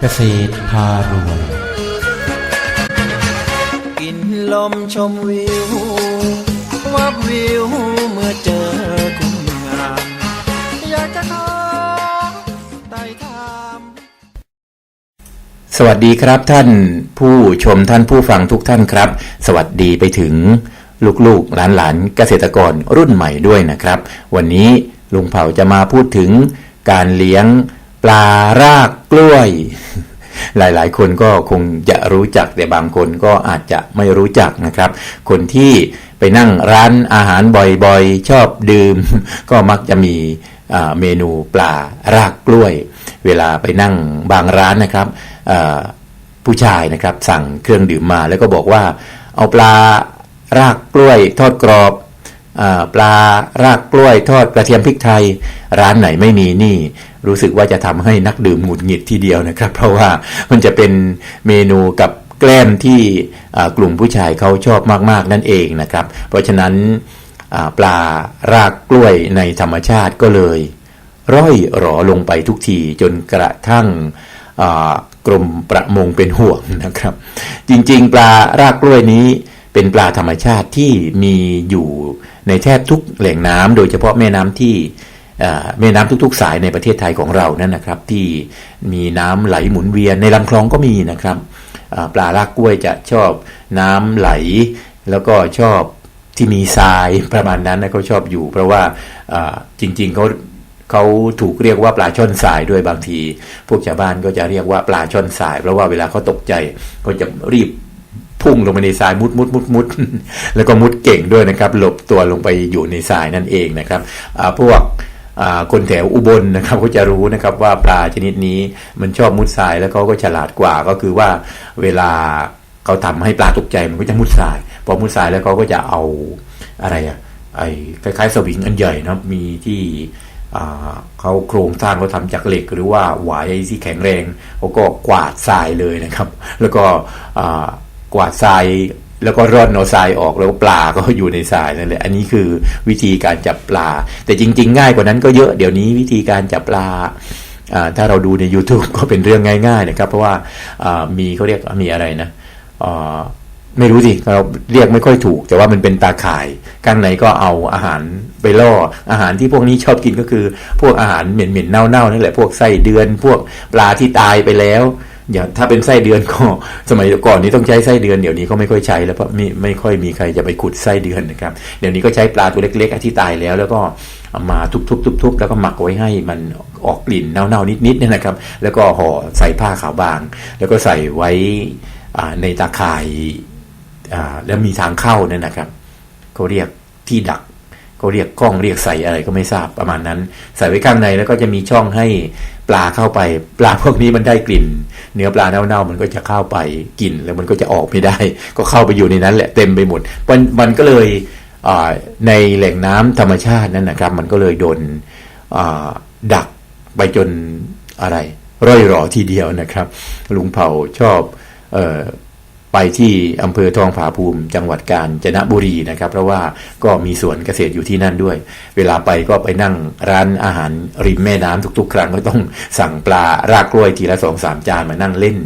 เกษตรพารวย กินลมชมวิว วับวิวเมื่อเจอคุณงามอยากจะขอไต่ถามสวัสดีครับท่านผู้ชมท่านผู้ฟังทุกท่านครับ สวัสดีไปถึงลูกๆหลานๆเกษตรกรรุ่นใหม่ด้วยนะครับ วันนี้ลุงเผาจะมาพูดถึงการเลี้ยง ปลารากกล้วย หลายๆ คนก็คงจะรู้จักแต่บางคนก็อาจจะไม่รู้จักนะครับ คนที่ไปนั่งร้านอาหารบ่อยๆ ชอบดื่ม ก็มักจะมีเมนูปลารากกล้วย เวลาไปนั่งบางร้านนะครับผู้ชายนะครับสั่งเครื่องดื่มมาแล้วก็บอกว่าเอาปลารากกล้วยทอดกรอบ ปลารากกล้วยทอดกระเทียมพริกไทย ร้านไหนไม่มีนี่ รู้สึกว่าจะทำให้นักดื่มหงุดหงิดทีเดียวนะครับ เพราะว่ามันจะเป็นเมนูกับแกล้มที่กลุ่มผู้ชายเขาชอบมากๆนั่นเองนะครับ เพราะฉะนั้นอ่าปลารากกล้วยในธรรมชาติก็เลย ร่อยหรอลงไปทุกทีจนกระทั่งกรมประมงเป็นห่วงนะครับ จริงๆ ปลารากกล้วยนี้ เป็นปลาธรรมชาติที่มีอยู่ในแทบทุกแหล่งน้ำโดยเฉพาะแม่น้ำที่แม่น้ำทุก ๆ สายในประเทศไทยของเรานั่นนะครับ ที่มีน้ำไหลหมุนเวียนในลำคลองก็มีนะครับปลารากกล้วยจะชอบน้ำไหล แล้วก็ชอบที่มีทรายประมาณนั้นนะเขาชอบอยู่ เพราะว่าจริงๆเขาเขาถูกเรียกว่าปลาช่อนสายด้วยบางที พวกชาวบ้านก็จะเรียกว่าปลาช่อนสาย เพราะว่าเวลาเขาตกใจเขาจะรีบ พุ่งลงไปในทรายมุดมุดมุดมุดแล้วก็มุดเก่งด้วยนะครับหลบตัวลงไปอยู่ในทรายนั่นเองนะครับพวกคนแถวอุบลนะครับก็จะรู้นะครับว่าปลาชนิดนี้มันชอบมุดทรายแล้วเขาก็ฉลาดกว่าก็คือว่าเวลาเขาทำให้ปลาตกใจมันก็จะมุดทรายพอมุดทรายแล้วเขาก็จะเอาอะไรอะไอ้คล้ายๆสวิงอันใหญ่นะมีที่เขาโครงสร้างเขาทำจากเหล็ก หรือว่าหวายที่แข็งแรงเขาก็กวาดทรายเลยนะครับ แล้วก็ กวาดทรายแล้วก็ร่อนเอาทรายออกแล้วปลาก็อยู่ในทรายนั่นแหละอันนี้คือวิธีการจับปลา แต่จริง ๆ ง่ายกว่านั้นก็เยอะเดี๋ยวนี้วิธีการจับปลาถ้าเราดูใน YouTube ก็เป็นเรื่องง่ายๆนะครับ เพราะว่ามีเขาเรียกมีอะไรนะไม่รู้สิเราเรียกไม่ค่อยถูก แต่ว่ามันเป็นตาข่ายข้างในก็เอาอาหารไปล่ออาหารที่พวกนี้ชอบกินก็คือ พวกอาหารเหม็นๆเน่าๆนั่นแหละพวกไส้เดือน พวกปลาที่ตายไปแล้ว อย่าถ้าเป็นไส้เดือนก็สมัยก่อนนี้ต้องใช้ไส้เดือนเดี๋ยวนี้ก็ไม่ค่อยใช้แล้วเพราะไม่ไม่ค่อยมีใครจะไปขุดไส้เดือนนะครับ เดี๋ยวนี้ก็ใช้ปลาตัวเล็ก ๆ ที่ตายแล้ว แล้วก็เอามาทุบๆๆๆ แล้วก็หมักไว้ให้มันออกกลิ่นเน่าๆนิดๆเนี่ยนะครับ แล้วก็ห่อใส่ผ้าขาวบาง แล้วก็ใส่ไว้ในตาข่ายแล้วมีทางเข้าเนี่ยนะครับเขาเรียกที่ดัก เขาเรียกกล้องเรียกใส่อะไรก็ไม่ทราบประมาณนั้น ใส่ไว้ข้างในแล้วก็จะมีช่องให้ปลาเข้าไป ปลาพวกนี้มันได้กลิ่น เนื้อปลาเน่าๆมันก็จะเข้าไปกินแล้วมันก็จะออกไม่ได้ ก็เข้าไปอยู่ในนั้นแหละเต็มไปหมดมันมันก็เลยในแหล่งน้ำธรรมชาตินั่นนะครับ มันก็เลยโดนดักไปจนอะไร ร่อยหรอทีเดียวนะครับ ลุงเผาชอบอ ไปที่อำเภอทองผาภูมิจังหวัดกาญจนบุรีนะครับ เพราะว่าก็มีสวนเกษตรอยู่ที่นั่นด้วย เวลาไปก็ไปนั่งร้านอาหารริมแม่น้ำทุก ๆ ครั้งก็ต้องสั่งปลารากกล้วยทีละสองสามจานมานั่งเล่น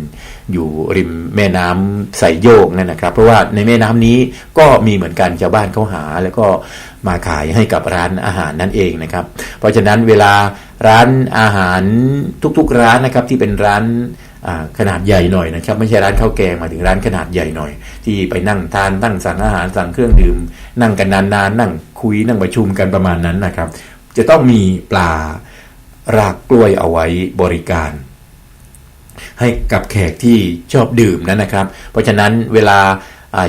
อยู่ริมแม่น้ำใส่โยกนั่นนะครับ เพราะว่าในแม่น้ำนี้ก็มีเหมือนกันชาวบ้านเขาหา แล้วก็มาขายให้กับร้านอาหารนั่นเองนะครับ เพราะฉะนั้นเวลาร้านอาหารทุกๆร้านนะครับที่เป็นร้าน ขนาดใหญ่หน่อยนะครับ ไม่ใช่ร้านข้าวแกงมาถึงร้านขนาดใหญ่หน่อย ที่ไปนั่งทานนั่งสั่งอาหารสั่งเครื่องดื่ม นั่งกันนานๆนั่งคุยนั่งประชุมกันประมาณนั้นนะครับ จะต้องมีปลารากกล้วยเอาไว้บริการ ให้กับแขกที่ชอบดื่มนั่นนะครับ เพราะฉะนั้นเวลา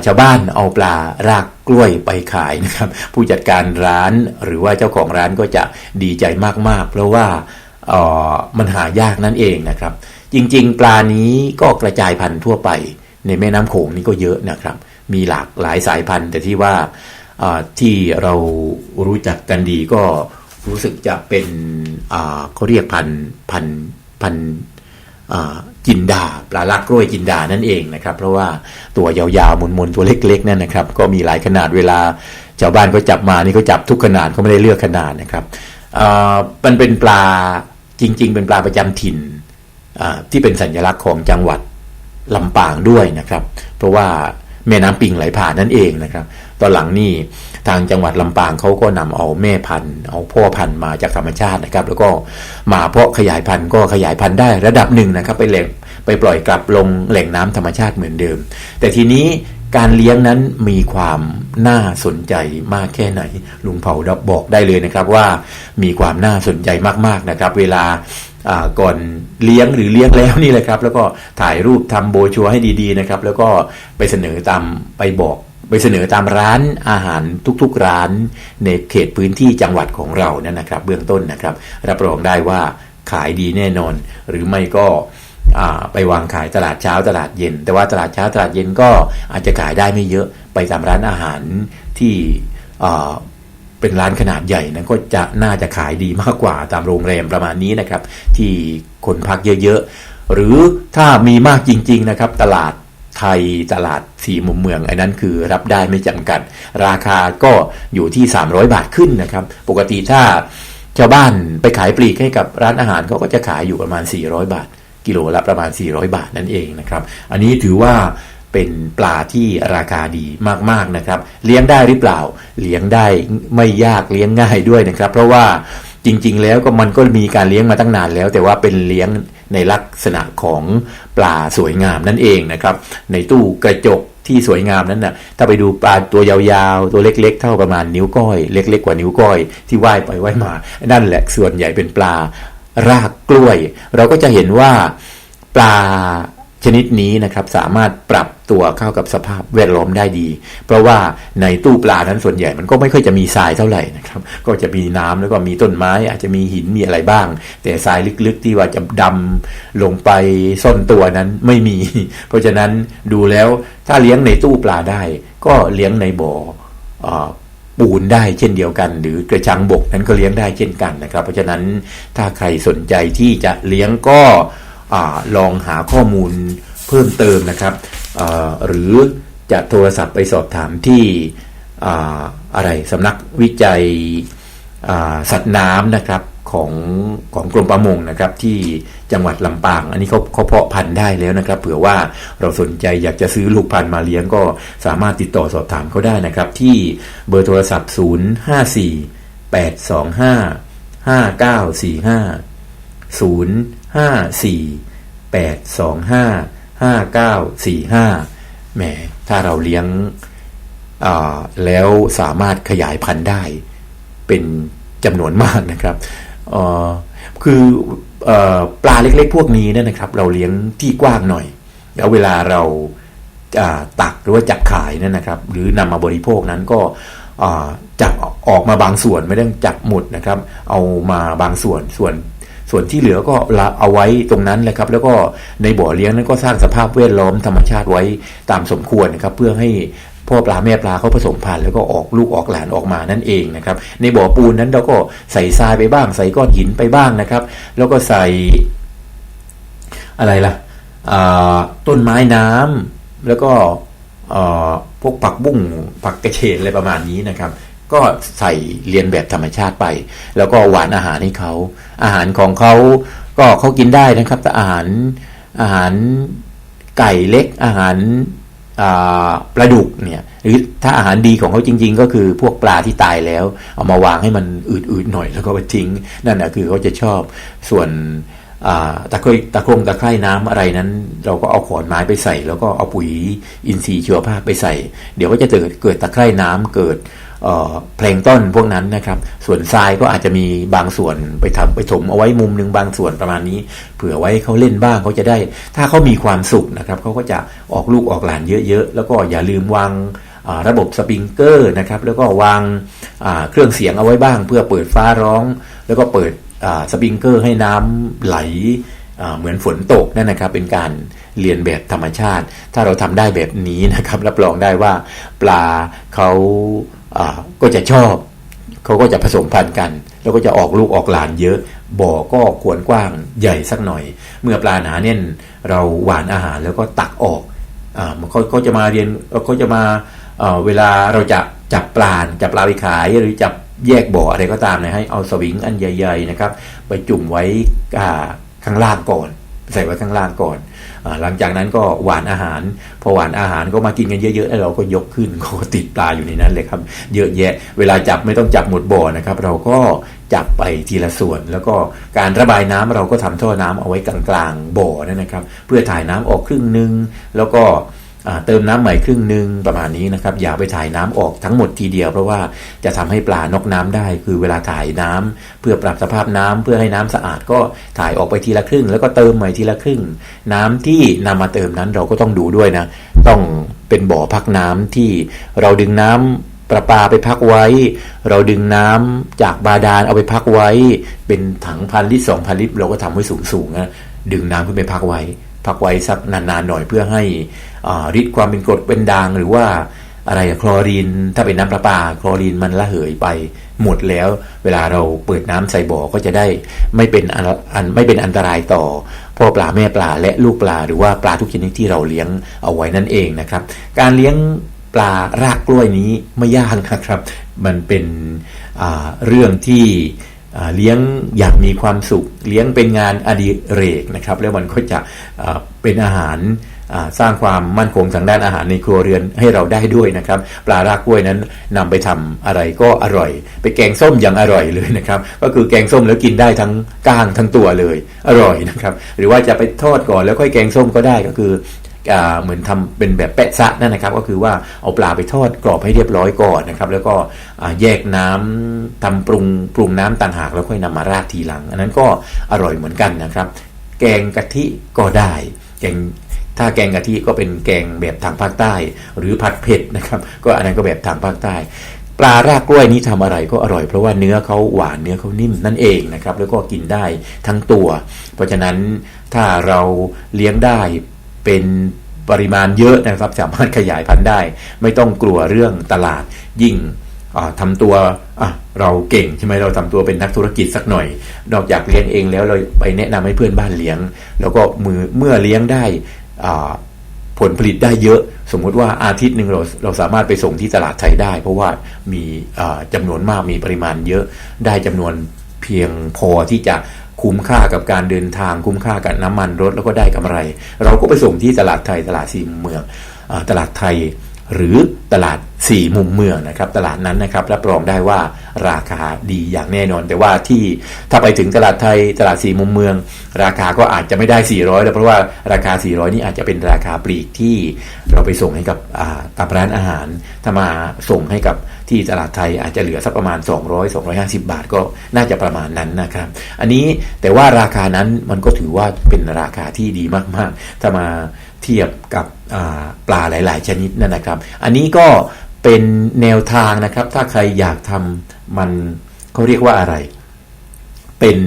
ชาวบ้านเอาปลารากกล้วยไปขายนะครับ ผู้จัดการร้านหรือว่าเจ้าของร้านก็จะดีใจมากๆ เพราะว่ามันหายากนั่นเองนะครับ จริง ๆ ปลานี้ก็กระจายพันธุ์ทั่วไป ในแม่น้ำโขงนี่ก็เยอะนะครับ มีหลากหลายสายพันธุ์ แต่ที่ว่าที่เรารู้จักกันดีก็รู้สึกจะเป็นเขาเรียกพันธุ์พันธุ์พันธุ์จินดาปลาลักกล้วยจินดานั่นเองนะครับ เพราะว่าตัวยาวๆมุนๆตัวเล็กๆนั่นนะครับ ก็มีหลายขนาดเวลาชาวบ้านก็จับมานี่ก็จับทุกขนาดเขาไม่ได้เลือกขนาดนะครับมันเป็นปลาจริง ๆ เป็นปลาประจำถิ่น ที่เป็นสัญลักษณ์ของจังหวัดลำปางด้วยนะครับ เพราะว่าแม่น้ำปิงไหลผ่านนั่นเองนะครับ ตอนหลังนี่ทางจังหวัดลำปางเขาก็นำเอาแม่พันธุ์ เอาพ่อพันธุ์มาจากธรรมชาตินะครับ แล้วก็มาเพาะขยายพันธุ์ก็ขยายพันธุ์ได้ระดับหนึ่งนะครับ ไปแหล่งไปปล่อยกลับลงแหล่งน้ำธรรมชาติเหมือนเดิม แต่ทีนี้การเลี้ยงนั้นมีความน่าสนใจมากแค่ไหน ลุงเผาบอกได้เลยนะครับว่ามีความน่าสนใจมากๆนะครับ เวลาอ่า ก่อนเลี้ยงหรือเลี้ยงแล้วนี่แหละครับ แล้วก็ถ่ายรูปทำโบชัวให้ดีๆนะครับ แล้วก็ไปเสนอตามไปบอกไปเสนอตามร้านอาหารทุกๆร้านในเขตพื้นที่จังหวัดของเรานั่นนะครับ เบื้องต้นนะครับ รับรองได้ว่าขายดีแน่นอน หรือไม่ก็ไปวางขายตลาดเช้าตลาดเย็น แต่ว่าตลาดเช้าตลาดเย็นก็อาจจะขายได้ไม่เยอะไปตามร้านอาหารที่ เป็นร้านขนาดใหญ่นั้นก็จะน่าจะขายดีมากกว่าตามโรงแรมประมาณนี้นะครับ ที่คนพักเยอะๆ หรือถ้ามีมากจริง ๆ นะครับ ตลาดไทยตลาดสี่มุมเมืองอันนั้นคือรับได้ไม่จำกัด ราคาก็อยู่ที่ 300 บาทขึ้นนะครับ ปกติถ้าชาวบ้านไปขายปลีกให้กับร้านอาหารเขาก็จะขายอยู่ประมาณ 400 บาท กิโลละประมาณ 400 บาทนั่นเองนะครับ อันนี้ถือว่า เป็นปลาที่ราคาดีมากๆนะครับ เลี้ยงได้หรือเปล่า เลี้ยงได้ไม่ยากเลี้ยงง่ายด้วยนะครับ เพราะว่าจริง ๆ แล้วก็มันก็มีการเลี้ยงมาตั้งนานแล้ว แต่ว่าเป็นเลี้ยงในลักษณะของปลาสวยงามนั่นเองนะครับ ในตู้กระจกที่สวยงามนั้นนะ่ะ ถ้าไปดูปลาตัวยาวๆ ตัวเล็ก ๆ เท่าประมาณนิ้วก้อย เล็ก ๆ กว่านิ้วก้อย ที่ว่ายไปว่ายมา นั่นแหละส่วนใหญ่เป็นปลารากกล้วย เราก็จะเห็นว่าปลา ชนิดนี้นะครับสามารถปรับตัวเข้ากับสภาพแวดล้อมได้ดี เพราะว่าในตู้ปลานั้นส่วนใหญ่มันก็ไม่ค่อยจะมีทรายเท่าไหร่นะครับก็จะมีน้ำแล้วก็มีต้นไม้ อาจจะมีหินมีอะไรบ้าง แต่ทรายลึกๆที่ว่าจะดำลงไปซ่อนตัวนั้นไม่มี เพราะฉะนั้นดูแล้วถ้าเลี้ยงในตู้ปลาได้ ก็เลี้ยงในบ่อปูนได้เช่นเดียวกัน หรือกระชังบกนั้นก็เลี้ยงได้เช่นกันนะครับ เพราะฉะนั้นถ้าใครสนใจที่จะเลี้ยงก็ อลองหาข้อมูลเพิ่มเติมนะครับ หรือจะโทรศัพท์ไปสอบถามที่อาอะไรสำนักวิจัยสัตว์น้ำนะครับของของกรมประมงนะครับที่จังหวัดลำปาง อันนี้เขาเขาเพาะพันธุ์ได้แล้วนะครับ เผื่อว่าเราสนใจอยากจะซื้อลูกพันธุ์มาเลี้ยงก็สามารถติดต่อสอบถามเขาได้นะครับ ที่เบอร์โทรศัพท์ 0 5 4 8 2 5 5 9 4 5 0 5 4 8 2 5 5 9 4 5แหมถ้าเราเลี้ยงแล้วสามารถขยายพันธุ์ได้เป็นจำนวนมากนะครับคืออปลาเล็กๆ พวกนี้เนยนะครับ เราเลี้ยงที่กว้างหน่อย แล้วเวลาเราตักหรือว่าจับขายเนยนะครับ หรือนำมาบริโภคนั้นก็จับออกมาบางส่วนไม่ต้องจับหมดนะครับ เอามาบางส่วนส่วน ส่วนที่เหลือก็ละเอาไว้ตรงนั้นแหละครับ แล้วก็ในบ่อเลี้ยงนั้นก็สร้างสภาพแวดล้อมธรรมชาติไว้ตามสมควรนะครับ เพื่อให้พ่อปลาแม่ปลาเขาผสมพันธุ์แล้วก็ออกลูกออกหลานออกมานั่นเองนะครับ ในบ่อปูนนั้นเราก็ใส่ทรายไปบ้าง ใส่ก้อนหินไปบ้างนะครับ แล้วก็ใส่อะไรล่ะต้นไม้น้ำแล้วก็พวกผักบุ้งผักกระเฉดอะไรประมาณนี้นะครับ ก็ใส่เรียนแบบธรรมชาติไป แล้วก็หวานอาหารให้เขา อาหารของเขาก็เขากินได้นะครับ แต่อาหารอาหารไก่เล็กอาหารปลาดุกเนี่ยหรือถ้าอาหารดีของเขาจริง ๆ ก็คือพวกปลาที่ตายแล้ว เอามาวางให้มันอืดๆหน่อยแล้วก็ไปทิ้ง นั่นแหะคือเขาจะชอบส่วน ตะไคร่ตะโครงตะไคร่น้ำอะไรนั้น เราก็เอาขอนไม้ไปใส่ แล้วก็เอาปุ๋ยอินทรีย์ชีวภาพไปใส่ เดี๋ยวก็จะเกิดเกิดตะไคร่น้ำเกิดเพลงต้นพวกนั้นนะครับ ส่วนทรายก็อาจจะมีบางส่วนไปทำไปถมเอาไว้มุมหนึ่งบางส่วนประมาณนี้ เผื่อไว้เขาเล่นบ้างเขาจะได้ ถ้าเขามีความสุขนะครับเขาก็จะออกลูกออกหลานเยอะๆ แล้วก็อย่าลืมวางระบบสปริงเกอร์นะครับ แล้วก็วางเครื่องเสียงเอาไว้บ้าง เพื่อเปิดฟ้าร้อง แล้วก็เปิด สปริงเกอร์ให้น้ำไหลเหมือนฝนตกนั่นนะครับ เป็นการเรียนแบบธรรมชาติ ถ้าเราทำได้แบบนี้นะครับ รับรองได้ว่าปลาเขาก็จะชอบ เขาก็จะผสมพันธุ์กัน แล้วก็จะออกลูกออกหลานเยอะ บ่อก็ควรกว้างใหญ่สักหน่อย เมื่อปลาหนาแน่นเราหวานอาหารแล้วก็ตักออกอมันเขาจะมาเรียนเขาจะมาเอ่อเวลาเราจะจับปลาจับปลาไปขายหรือจับ แยกบ่ออะไรก็ตามนะให้เอาสวิงอันใหญ่ๆนะครับ ไปจุ่มไว้ข้างล่างก่อน ใส่ไว้ข้างล่างก่อนอหลังจากนั้นก็หวานอาหาร พอหวานอาหารก็มากินกันเยอะๆแล้วเราก็ยกขึ้นก็ติดปลาอยู่ในนั้นเลยครับ เยอะแยะ เวลาจับไม่ต้องจับหมดบ่อนะครับ เราก็จับไปทีละส่วน แล้วก็การระบายน้ำเราก็ทำท่อน้ำเอาไว้กลางๆบ่อนั่นนะครับ เพื่อถ่ายน้ำออกครึ่งหนึง แล้วก็ เติมน้ำใหม่ครึ่งหนึ่งประมาณนี้นะครับ อย่าไปถ่ายน้ำออกทั้งหมดทีเดียว เพราะว่าจะทำให้ปลานอกน้ำได้ คือเวลาถ่ายน้ำเพื่อปรับสภาพน้ำเพื่อให้น้ำสะอาดก็ถ่ายออกไปทีละครึ่ง แล้วก็เติมใหม่ทีละครึ่ง น้ำที่นำมาเติมนั้นเราก็ต้องดูด้วยนะ ต้องเป็นบ่อพักน้ำที่เราดึงน้ำประปาไปพักไว้ เราดึงน้ำจากบาดาลเอาไปพักไว้เป็นถังพันลิตรสองพันลิตรเราก็ทำไว้สูงๆนะดึงน้ำขึ้นไปพักไว้ พักไว้สักนานๆหน่อยเพื่อให้ฤทธิ์ความเป็นกรดเป็นด่างหรือว่าอะไรคลอรีนถ้าเป็นน้ำประปา คลอรีนมันระเหยไปหมดแล้ว เวลาเราเปิดน้ำใส่บ่อก็จะได้ไม่เป็นอันไม่เป็นอันตรายต่อพ่อปลาแม่ปลาและลูกปลาหรือว่าปลาทุกชนิดที่เราเลี้ยงเอาไว้นั่นเองนะครับ การเลี้ยงปลารากกล้วยนี้ไม่ยากนะครับ มันเป็นเรื่องที่ เลี้ยงอย่างมีความสุข เลี้ยงเป็นงานอดิเรกนะครับแล้วมันก็จะเป็นอาหารสร้างความมั่นคงทางด้านอาหารในครัวเรือนให้เราได้ด้วยนะครับ ปลารากกล้วยนั้นนำไปทำอะไรก็อร่อย ไปแกงส้มอย่างอร่อยเลยนะครับ ก็คือแกงส้มแล้วกินได้ทั้งก้างทั้งตัวเลย อร่อยนะครับ หรือว่าจะไปทอดก่อนแล้วค่อยแกงส้มก็ได้ก็คือ เหมือนทำเป็นแบบแปะซะนั่นนะครับ ก็คือว่าเอาปลาไปทอดกรอบให้เรียบร้อยก่อนนะครับ แล้วก็แยกน้ำทำปรุงปรุงน้ำต่างหากแล้วค่อยนำมาราดทีหลัง อันนั้นก็อร่อยเหมือนกันนะครับ แกงกะทิก็ได้ แกงถ้าแกงกะทิก็เป็นแกงแบบทางภาคใต้ หรือผัดเผ็ดนะครับ ก็อันนั้นก็แบบทางภาคใต้ปลารากกล้วยนี้ทำอะไรก็อร่อยเพราะว่าเนื้อเขาหวานเนื้อเขานิ่มนั่นเองนะครับ แล้วก็กินได้ทั้งตัว เพราะฉะนั้นถ้าเราเลี้ยงได้ เป็นปริมาณเยอะนะครับ สามารถขยายพันธุ์ได้ ไม่ต้องกลัวเรื่องตลาดยิ่งอ่าทำตัวเราเก่งใช่ไหมเราทำตัวเป็นนักธุรกิจสักหน่อย นอกจากเลี้ยงเองแล้วเราไปแนะนำให้เพื่อนบ้านเลี้ยง แล้วก็มือเมื่อเลี้ยงได้ผลผลิตได้เยอะ สมมุติว่าอาทิตย์หนึ่งเราเราสามารถไปส่งที่ตลาดไทยได้ เพราะว่ามีจำานวนมากมีปริมาณเยอะได้จำนวนเพียงพอที่จะ คุ้มค่ากับการเดินทางคุ้มค่ากับน้ำมันรถแล้วก็ได้กำไร เราก็ไปส่งที่ตลาดไทยตลาดสี่มุมเมืองตลาดไทยหรือตลาดสี่มุมเมืองนะครับ ตลาดนั้นนะครับรับรองได้ว่าราคาดีอย่างแน่นอน แต่ว่าที่ถ้าไปถึงตลาดไทยตลาดสี่มุมเมือง ราคาก็อาจจะไม่ได้ 400 แล้วเพราะว่าราคา 400 นี่อาจจะเป็นราคาปลีกที่เราไปส่งให้กับตามร้านอาหารถ้ามาส่งให้กับ ที่ตลาดไทยอาจจะเหลือสักประมาณ 200 250 บาทก็น่าจะประมาณนั้นนะครับ อันนี้แต่ว่าราคานั้นมันก็ถือว่าเป็นราคาที่ดีมากๆ ถ้ามาเทียบกับปลาหลาย ๆ ชนิดนั่นนะครับ อันนี้ก็เป็นแนวทางนะครับ ถ้าใครอยากทำมันเขาเรียกว่าอะไร เป็น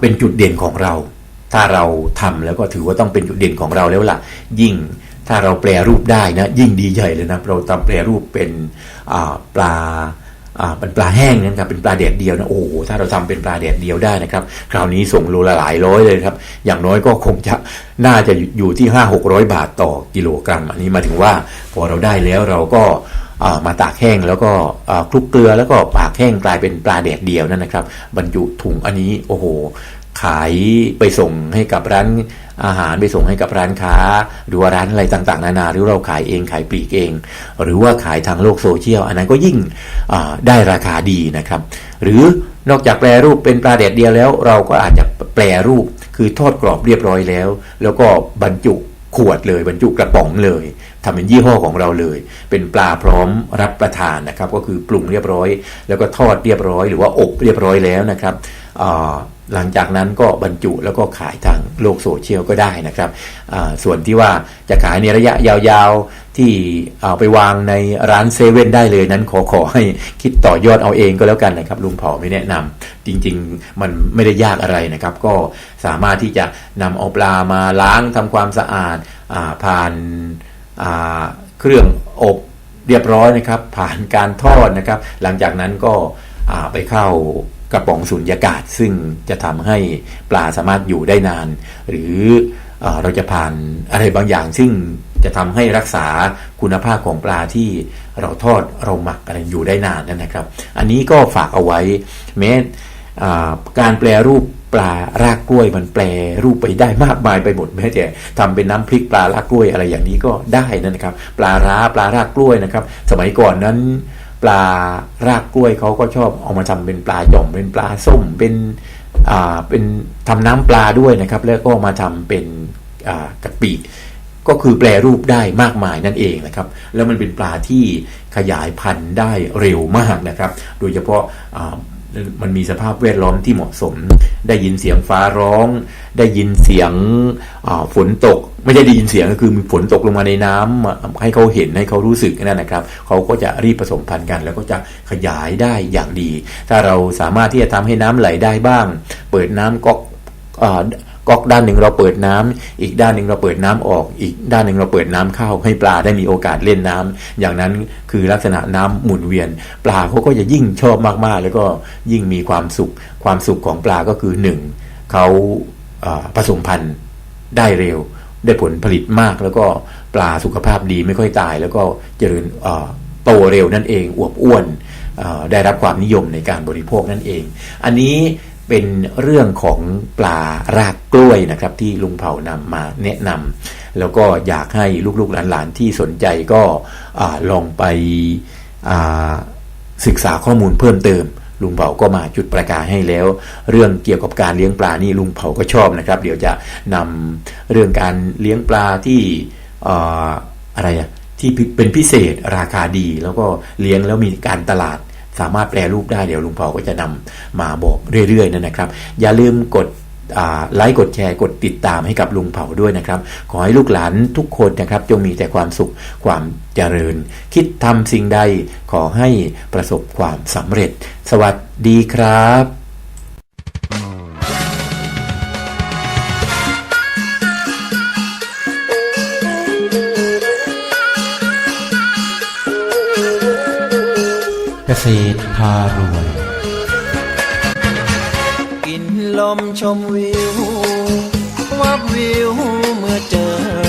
เป็นจุดเด่นของเรา ถ้าเราทำแล้วก็ถือว่าต้องเป็นจุดเด่นของเราแล้วล่ะ ยิ่ง ถ้าเราแปลรูปได้นะยิ่งดีใหญ่เลยนะเราทำแปลรูปเป็นปลาเป็นปลาแห้งนะครับเป็นปลาแดดเดียวนะโอ้โหถ้าเราทำเป็นปลาแดดเดียวได้นะครับคราวนี้ส่งโลละหลายร้อยเลยครับ อย่างน้อยก็คงจะน่าจะอยู่ที่ห้าหกร้อยบาทต่อกิโลกรัม อันนี้มาถึงว่าพอเราได้แล้วเราก็ามาตากแห้งแล้วก็คลุกเกลือแล้วก็ปากแห้งกลายเป็นปลาแดดเดียวนั่นนะครับ บรรจุถุงอันนี้โอ้โหขายไปส่งให้กับร้าน อาหารไปส่งให้กับร้านค้า หรือว่าร้านอะไรต่างๆ นานาหรือเราขายเองขายปลีกเอง หรือว่าขายทางโลกโซเชียล อันนั้นก็ยิ่งได้ราคาดีนะครับ หรือนอกจากแปรรูปเป็นปลาแดดเดียวแล้ว เราก็อาจจะแปรรูปคือทอดกรอบเรียบร้อยแล้ว แล้วก็บรรจุขวดเลยบรรจุกระป๋องเลยทำเป็นยี่ห้อของเราเลย เป็นปลาพร้อมรับประทานนะครับ ก็คือปรุงเรียบร้อย แล้วก็ทอดเรียบร้อย หรือว่าอบเรียบร้อยแล้วนะครับอ่า หลังจากนั้นก็บรรจุแล้วก็ขายทางโลกโซเชียลก็ได้นะครับส่วนที่ว่าจะขายในระยะยาวๆที่เอาไปวางในร้านเซเว่นได้เลยนั้นขอขอให้คิดต่อยอดเอาเองก็แล้วกันนะครับลุงเผาไม่แนะนำจริงๆมันไม่ได้ยากอะไรนะครับ ก็สามารถที่จะนำเอาปลามาล้างทำความสะอาดอาผ่านอาเครื่องอบเรียบร้อยนะครับ ผ่านการทอดนะครับ หลังจากนั้นก็ไปเข้า กระป๋องสุญญากาศ ซึ่งจะทำให้ปลาสามารถอยู่ได้นาน หรืออเราจะผ่านอะไรบางอย่าง ซึ่งจะทำให้รักษาคุณภาพของปลาที่เราทอดเราหมักอะไรอยู่ได้นานนั่นนะครับ อันนี้ก็ฝากเอาไว้แม้การแปลรูปปลารากกล้วยมันแปลรูปไปได้มากมายไปหมดแม้แต่ทำเป็นน้ำพริกปลารากกล้วยอะไรอย่างนี้ก็ได้นั่นนะครับ ปลาร้าปลารากกล้วยนะครับ สมัยก่อนนั้น ปลารากกล้วยเขาก็ชอบเอามาทำเป็นปลาหย่อมเป็นปลาส้มเป็นอ่าเป็นทำน้ำปลาด้วยนะครับ แล้วก็มาทำเป็นอ่ากะปิก็คือแปลรูปได้มากมายนั่นเองนะครับ แล้วมันเป็นปลาที่ขยายพันธุ์ได้เร็วมากนะครับ โดยเฉพาะอ่า มันมีสภาพแวดล้อมที่เหมาะสม ได้ยินเสียงฟ้าร้อง ได้ยินเสียงฝนตก ไม่ใช่ได้ยินเสียงก็คือมีฝนตกลงมาในน้ำอะให้เขาเห็นให้เขารู้สึกนั่นนะครับ เขาก็จะรีบผสมพันธุ์กัน แล้วก็จะขยายได้อย่างดี ถ้าเราสามารถที่จะทำให้น้ำไหลได้บ้าง เปิดน้ำก๊อก ก๊อกด้านหนึ่งเราเปิดน้ำอีกด้านหนึ่งเราเปิดน้ำออก อีกด้านหนึ่งเราเปิดน้ำเข้าให้ปลาได้มีโอกาสเล่นน้ำอย่างนั้นคือลักษณะน้ำหมุนเวียน ปลาเขาก็จะยิ่งชอบมากๆ แล้วก็ยิ่งมีความสุข ความสุขของปลาก็คือหนึ่งเขาผสมพันธุ์ได้เร็ว ได้ผลผลิตมากแล้วก็ปลาสุขภาพดีไม่ค่อยตาย แล้วก็เจริญโตเร็วนั่นเองอวบอ้วนได้รับความนิยมในการบริโภคนั่นเอง อันนี้ เป็นเรื่องของปลารากกล้วยนะครับ ที่ลุงเผานำมาแนะนำแล้วก็อยากให้ลูกๆหลานๆที่สนใจก็อลองไปศึกษาข้อมูลเพิ่มเติม ลุงเผาก็มาจุดประกายให้แล้ว เรื่องเกี่ยวกับการเลี้ยงปลานี่ลุงเผาก็ชอบนะครับ เดี๋ยวจะนำเรื่องการเลี้ยงปลาที่อ่าอะไรอะที่เป็นพิเศษราคาดี แล้วก็เลี้ยงแล้วมีการตลาด สามารถแปลรูปได้เดี๋ยวลุงเผาก็จะนำมาบอกเรื่อยๆนั่นนะครับ อย่าลืมกดไลค์กดแชร์กดติดตามให้กับลุงเผาด้วยนะครับ ขอให้ลูกหลานทุกคนนะครับ จงมีแต่ความสุขความเจริญ คิดทำสิ่งใดขอให้ประสบความสำเร็จ สวัสดีครับ ษตรพารวย กินลมชมวิว วับวิวเมื่อเจอ